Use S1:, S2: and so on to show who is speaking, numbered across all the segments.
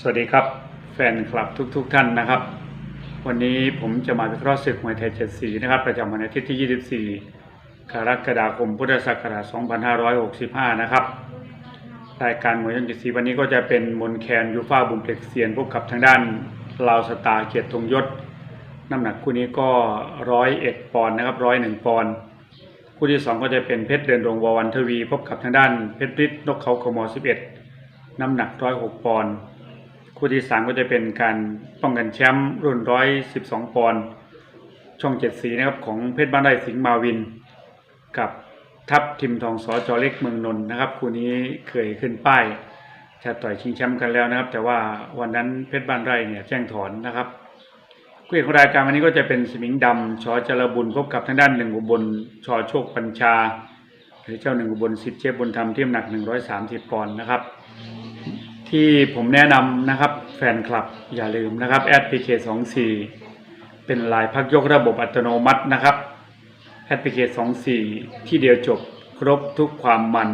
S1: สวัสดีครับ แฟนคลับทุกๆทท่านนะครับ วันนี้ผมจะมาวิเคราะห์ศึกมวยไทยเจ็ดสีนะครับ ประจำวันอาทิตย์ที่ 24 กรกฎาคมพุทธศักราช 2565 นะครับรายการมวยช่องเจ็ดสีวันนี้ก็จะเป็นมนแคนยูฟ่าบุมเปล็กเซียนพบกับทางด้านลาวสตาเกียรติธงยศ น้ำหนักคู่นี้ก็ร้อยเอ็ดปอนด์นะครับร้อยหนึ่งปอนด์คู่ที่สองก็จะเป็นเพชรเดินดงววันทวี พบกับทางด้านเพชรฤทธิ์นกเขาขมอสิบเอ็ดน้ำหนักร้อยหกปอนด์ คู่ที่สามก็จะเป็นการป้องกันแชมป์รุ่นร้อยสิบสองปอนด์ช่องเจ็ดสีนะครับของเพชรบ้านไร่สิงห์มาวิน กับทัพทิมทองสอจอเล็กเมืองนนท์นะครับคู่นี้เคยขึ้นป้ายจะต่อยชิงแชมป์กันแล้วนะครับ แต่ว่าวันนั้นเพชรบ้านไร่เนี่ยแจ้งถอนนะครับคู่เอกของรายการวันนี้ก็จะเป็นสมิงดำชอจรบุญพบกับทางด้านหนึ่งอุบลชอโชคปัญชา หรือเจ้าหนึ่งอุบลสิทธิ์เชฟบุญธรรมที่น้ำหนัก 130 ปอนด์นะครับ ที่ผมแนะนำนะครับแฟนคลับอย่าลืมนะครับแอดพีเคสองสี่เป็นลายพักยกระบบอัตโนมัตินะครับแอดพีเคสองสี่ที่เดียวจบครบทุกความมัน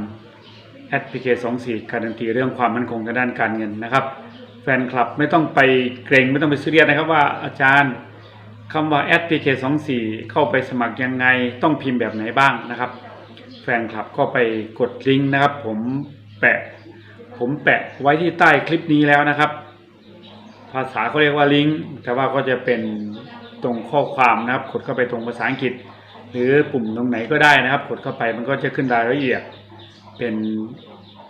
S1: แอดพีเคสองสี่การันตีเรื่องความมั่นคงทางด้านการเงินนะครับ แฟนคลับไม่ต้องไปเกรงไม่ต้องไปซีเรียสนะครับว่าอาจารย์คำว่า SPK 2 4เข้าไปสมัครยังไงต้องพิมพ์แบบไหนบ้างนะครับ แฟนคลับก็ไปกดลิงก์นะครับ ผมแปะ ผมแปะไว้ที่ใต้คลิปนี้แล้วนะครับ ภาษาเขาเรียกว่าลิงก์แต่ว่าก็จะเป็นตรงข้อความนะครับกดเข้าไปตรงภาษาอังกฤษ หรือปุ่มตรงไหนก็ได้นะครับ กดเข้าไปมันก็จะขึ้นรายละเอียด เป็น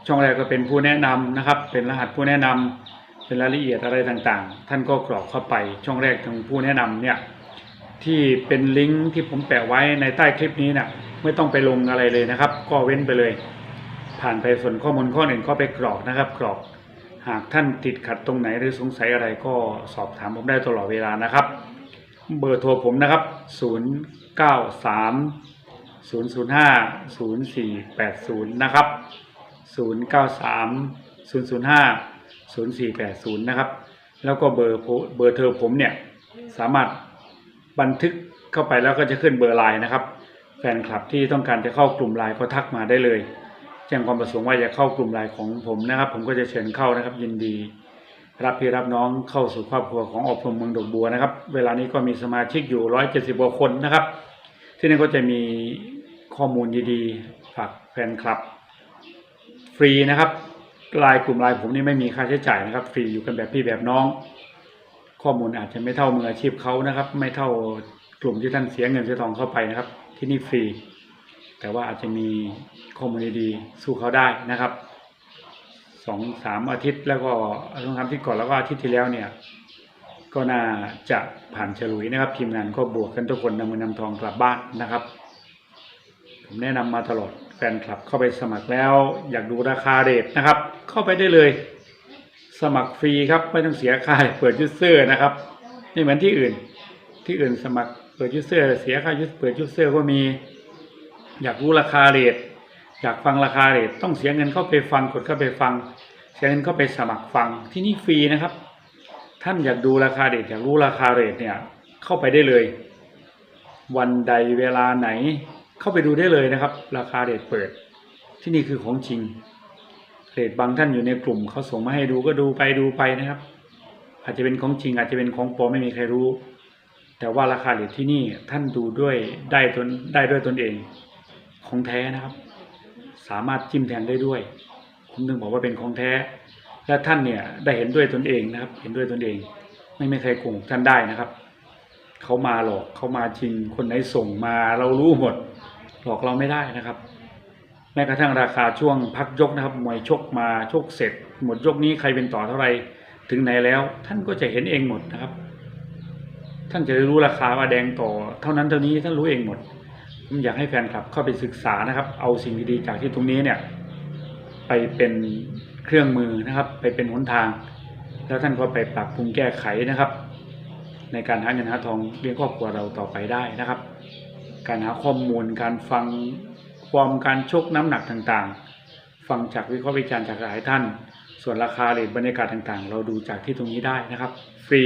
S1: ช่องแรกก็เป็นผู้แนะนำนะครับ เป็นรหัสผู้แนะนำเป็นรายละเอียดอะไรต่างๆ ท่านก็กรอกเข้าไปช่องแรกทางผู้แนะนำเนี่ยที่เป็นลิงก์ที่ผมแปะไว้ในใต้คลิปนี้เนี่ยไม่ต้องไปลงอะไรเลยนะครับ ก็เว้นไปเลย ผ่านไปส่วนข้อมูลข้อหนึ่งก็ไปกรอกนะครับ กรอก หากท่านติดขัดตรงไหนหรือสงสัยอะไรก็สอบถามผมได้ตลอดเวลานะครับ เบอร์โทรผมนะครับ 0 9 3 0 0 5 0 4 8 0 นะครับ 0 9 3 0 0 5 0480 นะครับ แล้วก็เบอร์เบอร์เธอผมเนี่ย สามารถบันทึกเข้าไปแล้วก็จะขึ้นเบอร์ไลน์นะครับ แฟนคลับที่ต้องการจะเข้ากลุ่มไลน์ก็ทักมาได้เลย จ้งความประสงค์ว่าจะเข้ากลุ่มไลน์ของผมนะครับ ผมก็จะเชิญเข้านะครับ ยินดี รับพี่รับน้องเข้าสู่ครอบครัวของอบรมเมืองดอกบัวนะครับ เวลานี้ก็มีสมาชิกอยู่170กว่าคนนะครับ ที่นี่ก็จะมีข้อมูลดีๆฝากแฟนคลับ ฟรีนะครับไลายกลุ่มไลน์ผมนี่ไม่มีค่าใช้จ่ายนะครับ ฟรีอยู่กันแบบพี่แบบน้อง ข้อมูลอาจจะไม่เท่ามืออาชีพเขานะครับ ไม่เท่ากลุ่มที่ท่านเสียเงินเสียทองเข้าไปนะครับ ที่นี่ฟรี แต่ว่าอาจจะมีข้อมูลดีๆสู้เขาได้นะครับสองสามอาทิตย์แล้วก็สองสามอาทิตย์ก่อนแล้วก็อาทิตย์ที่แล้วเนี่ย ก็น่าจะผ่านฉลุยนะครับทีมงานก็บวกกันทุกคนนำเงินนำทองกลับบ้านนะครับ ผมแนะนำมาตลอดแฟนคลับเข้าไปสมัครแล้ว อยากดูราคาเรทนะครับ เข้าไปได้เลย สมัครฟรีครับไม่ต้องเสียค่าเปิดยูเซอร์นะครับไม่เหมือนที่อื่น ที่อื่นสมัครเปิดยูเซอร์เสียค่ายูเปิดยูเซอร์ก็มี อยากรู้ราคาเรทอยากฟังราคาเรทต้องเสียเงินเข้าไปฟังกดเข้าไปฟัง เสียเงินเข้าไปสมัครฟังที่นี่ฟรีนะครับ ท่านอยากดูราคาเรทอยากรู้ราคาเรทเนี่ยเข้าไปได้เลย วันใดเวลาไหนเข้าไปดูได้เลยนะครับ ราคาเรทเปิด ที่นี่คือของจริงเรทบางท่านอยู่ในกลุ่มเขาส่งมาให้ดูก็ดูไปดูไปนะครับ อาจจะเป็นของจริงอาจจะเป็นของปลอมไม่มีใครรู้ แต่ว่าราคาเรทที่นี่ท่านดูด้วยได้ตนได้ด้วยตนเอง ของแท้นะครับ สามารถจิ้มแทงได้ด้วยผมถึงบอกว่าเป็นของแท้ และท่านเนี่ยได้เห็นด้วยตนเองนะครับ เห็นด้วยตนเอง ไม่มีใครโกงท่านได้นะครับเขามาหลอกเขามาจริงคนไหนส่งมาเรารู้หมด หลอกเราไม่ได้นะครับ แม้กระทั่งราคาช่วงพักยกนะครับมวยชกมาชกเสร็จ หมดยกนี้ใครเป็นต่อเท่าไหร่ถึงไหนแล้ว ท่านก็จะเห็นเองหมดนะครับ ท่านจะได้รู้ราคาว่าแดงต่อ เท่านั้นเท่านี้ท่านรู้เองหมด ผมอยากให้แฟนคลับเข้าไปศึกษานะครับ เอาสิ่งดีๆจากที่ตรงนี้เนี่ย ไปเป็นเครื่องมือนะครับ ไปเป็นหนทาง แล้วท่านก็ไปปรับปรุงแก้ไขนะครับ ในการหาเงินหาทองเลี้ยงครอบครัวเราต่อไปได้นะครับ การหาข้อมูลการฟังความการชกน้ำหนักต่างๆ ฟังจากวิเคราะห์วิจารณ์จากหลายท่าน ส่วนราคาเรทบรรยากาศต่างๆ เราดูจากที่ตรงนี้ได้นะครับ ฟรี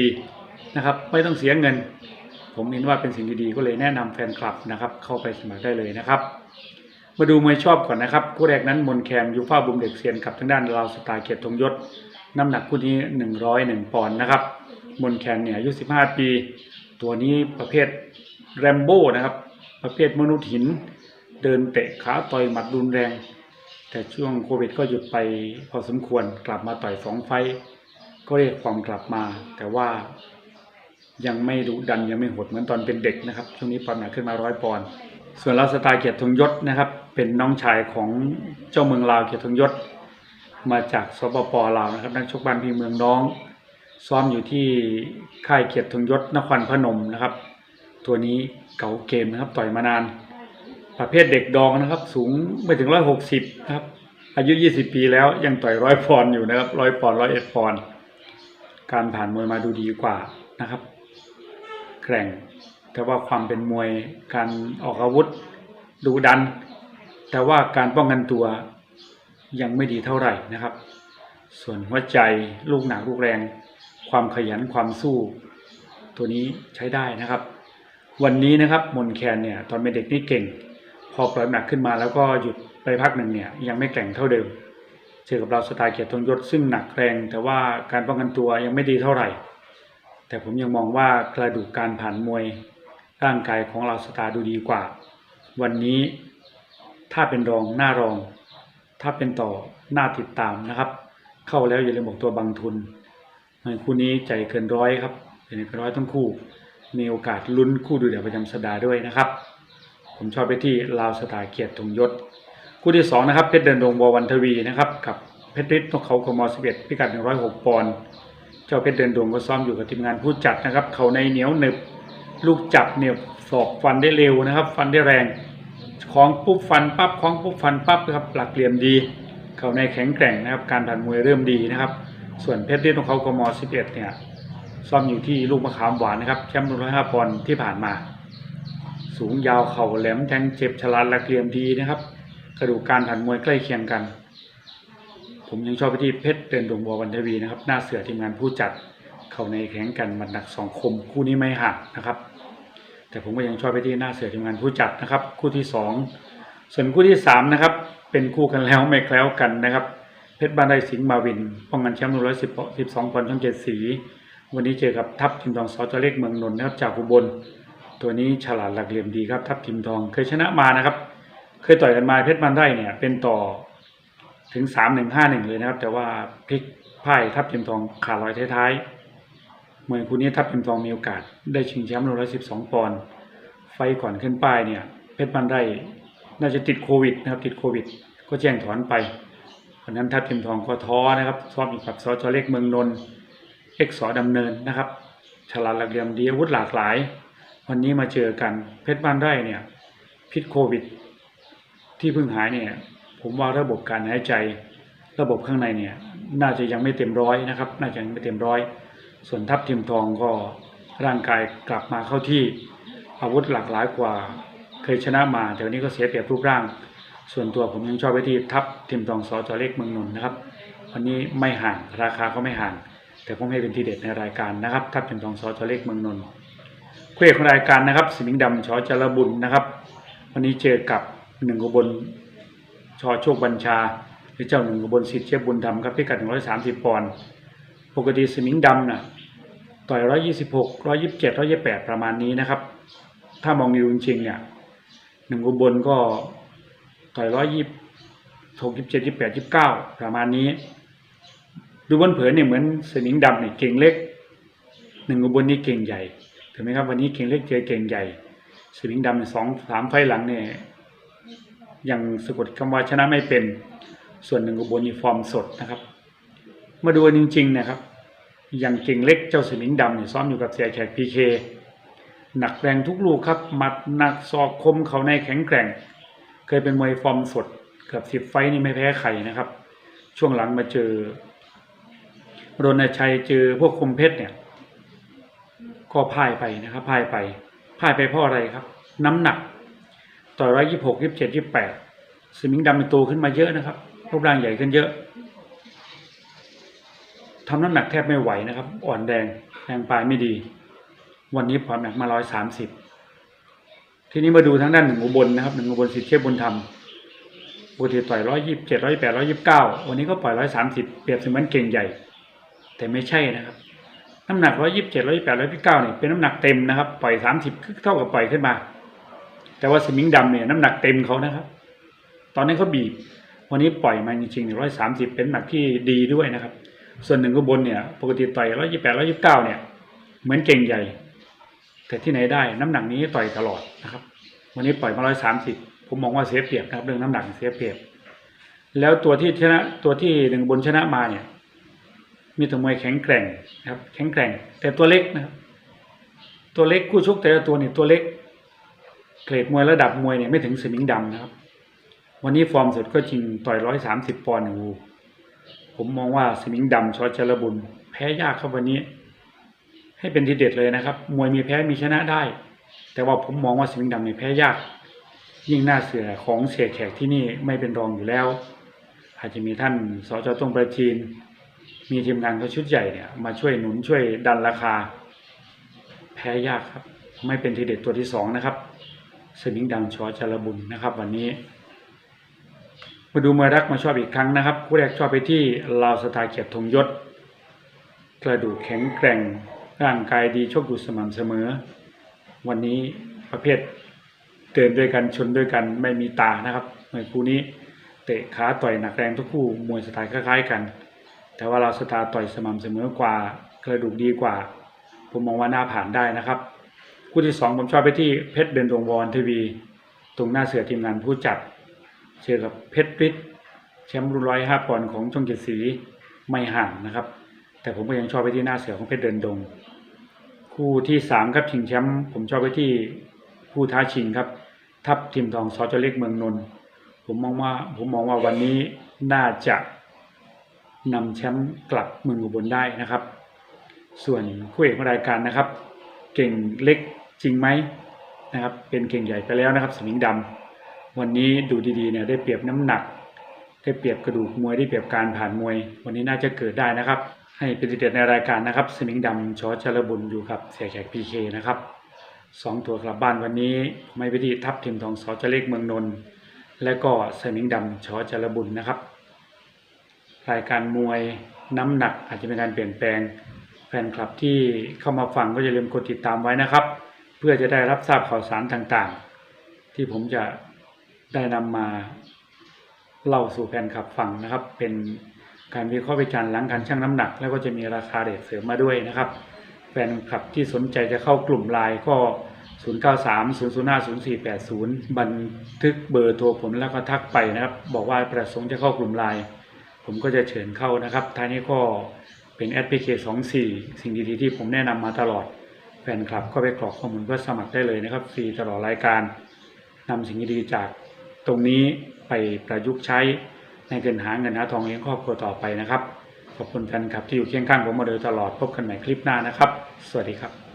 S1: นะครับไม่ต้องเสียเงิน ผมเห็นว่าเป็นสิ่งดีๆก็เลยแนะนำแฟนคลับนะครับ เข้าไปสมัครได้เลยนะครับ มาดูมวยชอบก่อนนะครับคู่แรกนั้นมนแคนยูฟ่าบุมเด็กเซียนกับทางด้านลาวสตาร์เกียรติธงยศน้ำหนักคู่นี้หนึ่งร้อยหนึ่งปอนด์นะครับมนแคนเนี่ยอายุสิบห้าปี ตัวนี้ประเภทแรมโบ้นะครับ ประเภทมนุษย์หิน เดินเตะขาต่อยหมัดรุนแรง แต่ช่วงโควิดก็หยุดไปพอสมควรกลับมาต่อยสองไฟก็เรียกความกลับมา แต่ว่า ยังไม่ดุดันยังไม่โหดเหมือนตอนเป็นเด็กนะครับช่วงนี้ปอนหนักขึ้นมาร้อยปอนด์ส่วนลาสตาเกียรติธงยศนะครับ เป็นน้องชายของเจ้าเมืองลาวเกียรติธงยศ มาจากสปปลาวนะครับ นักชกบ้านพี่เมืองน้อง ซ้อมอยู่ที่ค่ายเกียรติธงยศนครพนมนะครับ ตัวนี้เก่าเกมนะครับต่อยมานาน ประเภทเด็กดองนะครับ สูงไม่ถึงร้อยหกสิบนะครับ อายุยี่สิบปีแล้วยังต่อยร้อยปอนด์อยู่นะครับร้อยปอนด์ร้อยเอ็ดปอนด์การผ่านมวยมาดูดีกว่านะครับ แกร่ง แต่ว่าความเป็นมวยการออกอาวุธดูดัน แต่ว่าการป้องกันตัวยังไม่ดีเท่าไหร่นะครับ ส่วนหัวใจลูกหนักลูกแรง ความขยันความสู้ ตัวนี้ใช้ได้นะครับ วันนี้นะครับมนแคนเนี่ยตอนเป็นเด็กนี่เก่ง พอปล่อยหนักขึ้นมาแล้วก็หยุดไปพักหนึ่งเนี่ยยังไม่แกร่งเท่าเดิมเจอกับเราสไตล์เกียรติธงยศซึ่งหนักแรง แต่ว่าการป้องกันตัวยังไม่ดีเท่าไหร่ แต่ผมยังมองว่ากระดูกการผ่านมวยร่างกายของเราสตาร์ดูดีกว่า วันนี้ถ้าเป็นรองหน้ารอง ถ้าเป็นต่อหน้าติดตามนะครับ เข้าแล้วอย่าลืมบอกตัวบางทุนคู่นี้ใจเกินร้อยครับเป็นเกินร้อยทั้งคู่ มีโอกาสลุ้นคู่ดูเดือดประจำสัปดาห์ด้วยนะครับ ผมชอบไปที่ลาวสตาร์เกียรติธงยศคู่ที่สองนะครับเพชรเดินดงบวันทวีนะครับกับเพชรฤทธิ์นกเขากม11พิกัด106ปอนด์ เจ้าเพชรเดินดวงก็ซ้อมอยู่กับทีมงานผู้จัดนะครับ เขาในเหนียวหนึบ ลูกจับเนี่ยศอกฟันได้เร็วนะครับ ฟันได้แรงคล้องปุ๊บฟันปั๊บคล้องปุ๊บฟันปั๊บนะครับ หลักเหลี่ยมดี เขาในแข็งแกร่งนะครับ การผ่านมวยเริ่มดีนะครับ ส่วนเพชรฤทธิ์นกเขากม11เนี่ยซ้อมอยู่ที่ลูกมะขามหวานนะครับแชมป์105ปอนด์ที่ผ่านมา สูงยาวเข่าแหลมแทงเจ็บฉลาดหลักเหลี่ยมดีนะครับ กระดูกการผ่านมวยใกล้เคียงกัน ผมยังชอบไปที่เพชรเดินดวงบัววันทวีนะครับ หน้าเสือทีมงานผู้จัดเข้าในแข่งกันมันหนักสองคมคู่นี้ไม่หักนะครับ แต่ผมก็ยังชอบไปที่หน้าเสือทีมงานผู้จัดนะครับ คู่ที่สองส่วนคู่ที่สามนะครับ เป็นคู่กันแล้วไม่แคล้วกันนะครับ เพชรบานไดสิงห์มาวินป้องกันแชมป์ร้อยสิบสิบสองปอนด์ช่องเจ็ดสี วันนี้เจอกับทัพทิมทองสอจเล็กเมืองนนท์นะครับจากอุบลตัวนี้ฉลาดหลักเหลี่ยมดีครับทัพทิมทองเคยชนะมานะครับ เคยต่อยกันมาเพชรบานไร่เนี่ยเป็นต่อ ถึงสามหนึ่งห้าหนึ่งเลยนะครับ แต่ว่าพลิกพ่ายทัพทิมทองขาดลอยท้ายๆมวยคู่นี้ทัพทิมทองมีโอกาส ได้ชิงแชมป์ร้อยสิบสองปอนด์ไฟก่อนขึ้นป้ายเนี่ย เพชรบานไร่น่าจะติดโควิดนะครับ ติดโควิด ก็แจ้งถอนไปเพราะนั้นทัพทิมทองก็ท้อนะครับซ้อมอยู่กับสจเล็กเมืองนนท์เอ็กซ์สอดำเนินนะครับฉลาดหลักเหลี่ยมดีอาวุธหลากหลาย วันนี้มาเจอกันเพชรบ้านไร่เนี่ยพิษโควิด ที่เพิ่งหายเนี่ย ผมว่าระบบการหายใจ ระบบข้างในเนี่ย น่าจะยังไม่เต็มร้อยนะครับ น่าจะยังไม่เต็มร้อย ส่วนทัพทิมทองก็ร่างกายกลับมาเข้าที่อาวุธหลากหลายกว่า เคยชนะมา แต่วันนี้ก็เสียเปรียบรูปร่าง ส่วนตัวผมยังชอบไปที่ทัพทิมทองสอจอเล็กเมืองนนท์นะครับวันนี้ไม่ห่างราคาก็ไม่ห่าง แต่ผมให้เป็นทีเด็ดในรายการนะครับ ทัพทิมทองสอจอเล็กเมืองนนท์คู่เอกของรายการนะครับสิงห์ดำชอจรบุญนะครับ วันนี้เจอกับหนึ่งอุบล ชอโชคบัญชาหรือเจ้าหนึ่งอุบลสิทธิ์เชฟบุญธรรมครับพิกัดหนึ่งร้อยสามสิบปอนด์ปกติสิงดำน่ะต่อยร้อยยี่สิบหกร้อยยี่สิบเจ็ดร้อยยี่สิบแปดประมาณนี้นะครับ ถ้ามองดูจริงๆเนี่ยหนึ่งอุบลก็ต่อยร้อยยี่สิบหกยี่สิบเจ็ดยี่สิบแปดยี่สิบเก้าประมาณนี้ ดูบนเผินเนี่ยเหมือนสิงดำเนี่ยเก่งเล็กหนึ่งอุบลนี่เก่งใหญ่ถูกไหมครับวันนี้เก่งเล็กเจอเก่งใหญ่สวิงดำเนี่ยสองสามไฟหลังเนี่ย ยังสะกดคำว่าชนะไม่เป็น ส่วนหนึ่งอุบลนี่ฟอร์มสดนะครับ มาดูจริงๆนะครับ อย่างเก่งเล็กเจ้าสวิงดำเนี่ยซ้อมอยู่กับเสียแขกพีเคหนักแรงทุกลูกครับหมัดหนักศอกคมเขาในแข็งแกร่ง เคยเป็นมวยฟอร์มสดเกือบสิบไฟนี่ไม่แพ้ใครนะครับ ช่วงหลังมาเจอรณชัยเจอพวกคมเพชรเนี่ย ก็พ่ายไปนะครับพ่ายไปพ่ายไปเพราะอะไรครับ น้ำหนัก ต่อร้อยยี่หกยี่เจ็ดยี่แปดสมิงดำเป็นโตขึ้นมาเยอะนะครับรูปร่างใหญ่ขึ้นเยอะทำน้ำหนักแทบไม่ไหวนะครับ อ่อนแดงแรงปลายไม่ดี วันนี้ผอมหนักมาร้อยสามสิบทีนี้มาดูทางด้านหนึ่งอุบลนะครับหนึ่งอุบลสิทธิ์เชฟบุญธรรมปกติต่อยร้อยยี่สิบเจ็ดร้อยแปดร้อยยี่สิบเก้าวันนี้ก็ปล่อยร้อยสามสิบเปรียบเสมือนเก่งใหญ่ แต่ไม่ใช่นะครับ น้ำหนักร้อยยี่สิบเจ็ดร้อยยี่สิบแปดร้อยยี่สิบเก้าเนี่ยเป็นน้ำหนักเต็มนะครับ ปล่อยสามสิบเท่ากับปล่อยขึ้นมา แต่ว่าสมิงดำเนี่ยน้ำหนักเต็มเขานะครับ ตอนนี้เขาบีบ วันนี้ปล่อยมาจริงๆร้อยสามสิบเป็นหนักที่ดีด้วยนะครับ ส่วนหนึ่งก็บนเนี่ย ปกติต่อยร้อยยี่สิบแปดร้อยยี่สิบเก้าเนี่ย เหมือนเก่งใหญ่ แต่ที่ไหนได้น้ำหนักนี้ต่อยตลอดนะครับ วันนี้ปล่อยมาร้อยสามสิบผมมองว่าเสียเปรียบนะครับ เรื่องน้ำหนักเสียเปรียบ แล้วตัวที่ชนะตัวที่หนึ่งบนชนะมาเนี่ย มีแต่มวยแข็งแกร่งนะครับ แข็งแกร่ง แต่ตัวเล็กนะครับ ตัวเล็กคู่ชกแต่ละตัวเนี่ยตัวเล็ก เกรดมวยระดับมวยเนี่ยไม่ถึงสมิงดำนะครับ วันนี้ฟอร์มสุดก็จริงต่อยร้อยสามสิบปอนด์หนึ่ผมมองว่าสมิงดำชอชลบุญ แพ้ยากครับวันนี้ ให้เป็นทีเด็ดเลยนะครับ มวยมีแพ้มีชนะได้ แต่ว่าผมมองว่าสมิงดำเนี่ยแพ้ยาก ยิ่งหน้าเสือของเสียแขกที่นี่ไม่เป็นรองอยู่แล้ว อาจจะมีท่านสจตรงประจีนมีทีมงานเขาชุดใหญ่เนี่ยมาช่วยหนุนช่วยดันราคา แพ้ยากครับ ไม่เป็นทีเด็ดตัวที่สองนะครับ สมิงดำชอจารบุญนะครับ วันนี้ มาดูมวยรักมาชอบอีกครั้งนะครับ คู่แรกชอบไปที่ลาวสตาเกียรติธงยศ กระดูกแข็งแกร่ง ร่างกายดีโชคดูสม่ำเสมอ วันนี้ประเภทเดินด้วยกันชนด้วยกันไม่มีตานะครับมวยคู่นี้เตะขาต่อยหนักแรงทุกคู่มวยสไตล์คล้ายๆกัน แต่ว่าเราสตาร์ต่อยสม่ำเสมอกว่ากระดูกดีกว่า ผมมองว่าน่าผ่านได้นะครับ คู่ที่สองผมชอบไปที่เพชรเดินดวงวอนทีวี ตรงหน้าเสือทีมงานผู้จัดเจอกับเพชรปริศแชมป์รุ่นร้อยห้าปอนด์ของช่องเจ็ดสีไม่ห่างนะครับ แต่ผมก็ยังชอบไปที่หน้าเสือของเพชรเดินดง คู่ที่สามครับชิงแชมป์ผมชอบไปที่ผู้ท้าชิงครับ ทัพทีมทองซอจเล็กเมืองนนท์ผมมองว่าผมมองว่าวันนี้น่าจะนำแชมป์กลับเมืองอุบลได้นะครับ ส่วนคู่เอกของรายการนะครับ เก่งเล็ก จริงไหมนะครับเป็นเก่งใหญ่ไปแล้วนะครับสมิงดำวันนี้ดูดีๆเนี่ยได้เปรียบน้ำหนัก ได้เปรียบกระดูกมวยได้เปรียบการผ่านมวย วันนี้น่าจะเกิดได้นะครับ ให้เป็นเด็ดในรายการนะครับสมิงดำชอชลบุญอยู่กับเสียแขกพีเคนะครับสองตัวกลับบ้านวันนี้ไม่ไปที่ทัพทีมทองสอจเล็กเมืองนนท์และก็สมิงดำชอชลบุญนะครับ รายการมวยน้ำหนักอาจจะเป็นการเปลี่ยนแปลง แฟนคลับที่เข้ามาฟังก็อย่าลืมกดติดตามไว้นะครับ เพื่อจะได้รับทราบข่าวสารต่างๆ ที่ผมจะได้นำมาเล่าสู่แฟนคลับฟังนะครับ เป็นการวิเคราะห์วิจารณ์หลังการชั่งน้ำหนัก แล้วก็จะมีราคาเด็ดเสริมมาด้วยนะครับ แฟนคลับที่สนใจจะเข้ากลุ่มไลน์ก็ 0930050480 บันทึกเบอร์โทรผมแล้วก็ทักไปนะครับ บอกว่าประสงค์จะเข้ากลุ่มไลน์ผมก็จะเชิญเข้านะครับท้ายนี้ก็เป็นแอดพลิเคชัน24 สิ่งดีๆที่ผมแนะนำมาตลอด ฟนคลับก็ไปกรอกข้อมูลเพื่อสมัครได้เลยนะครับ ฟรีตลอดรายการนำสิ่งดีๆจากตรงนี้ไปประยุกต์ใช้ในการหาเงินหาทองเลี้ยงครอบครัวต่อไปนะครับ ขอบคุณแฟนคลับที่อยู่เคียงข้างผมมาโดยตลอดพบกันใหม่คลิปหน้านะครับ สวัสดีครับ